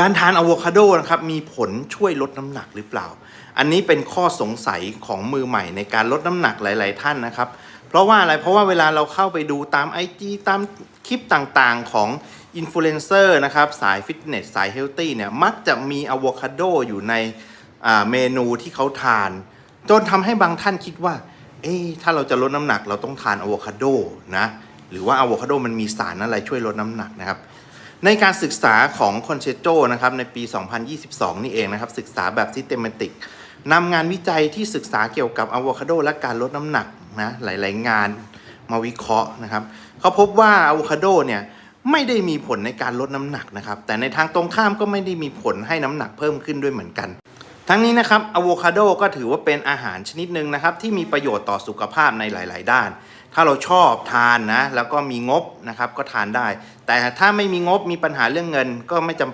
การทานอะโวคาโดนะครับมีผลช่วยลดน้ำหนักหรือเปล่า อันนี้เป็นข้อสงสัยของมือใหม่ในการลดน้ำหนักหลาย ๆ ท่านนะครับ เพราะว่าอะไรเพราะว่าเวลาเราเข้าไปดูตาม IG ตามคลิปต่างๆของอินฟลูเอนเซอร์นะครับสายฟิตเนสสายเฮลตี้เนี่ยมักจะมีอะโวคาโดอยู่ในเมนูที่เขาทาน จนทำให้บางท่านคิดว่า เอ๊ถ้าเราจะลดน้ำหนักเราต้องทานอะโวคาโดนะหรือว่าอะโวคาโดมันมีสารอะไรช่วยลดน้ำหนักนะครับ ในการศึกษาของคอนเชโจนะครับในปี 2022 นี่เองนะครับ ศึกษาแบบซิสเตมติกนำงานวิจัยที่ศึกษาเกี่ยวกับอะโวคาโดและการลดน้ำหนักนะหลายๆงานมาวิเคราะห์นะครับเขาพบว่าอะโวคาโดเนี่ยไม่ได้มีผลในการลดน้ำหนักนะครับ แต่ในทางตรงข้ามก็ไม่ได้มีผลให้น้ำหนักเพิ่มขึ้นด้วยเหมือนกัน ทั้งนี้นะครับอะโวคาโดก็ถือว่าเป็นอาหารชนิดหนึ่งนะครับที่มีประโยชน์ต่อสุขภาพในหลาย ๆ ด้าน ถ้าเราชอบทานนะแล้วก็มีงบนะครับก็ทานได้ แต่ถ้าไม่มีงบมีปัญหาเรื่องเงินก็ไม่จำ